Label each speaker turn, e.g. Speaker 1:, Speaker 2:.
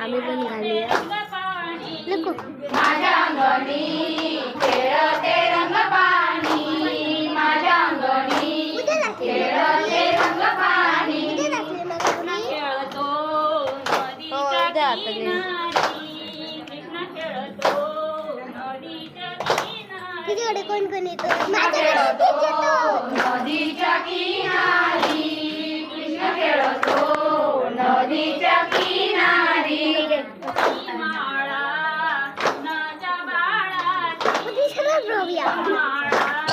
Speaker 1: आम्ही पण घालूया.
Speaker 2: माझ्या अंगणी खेळते रंग पाणी. माझ्या अंगणी खेळते रंग पाणी. खेळतो नदीच्या किनारी.
Speaker 1: तुझ्याकडे कोण कोण येतो माझ्याकडे
Speaker 2: खेळतो
Speaker 1: तूच येतो
Speaker 2: नदीच्या किनारी कृष्ण खेळतो नदीच्या किनारी माळा नाच्या बाळाची
Speaker 1: उद्या सगळं जाऊया
Speaker 2: माळा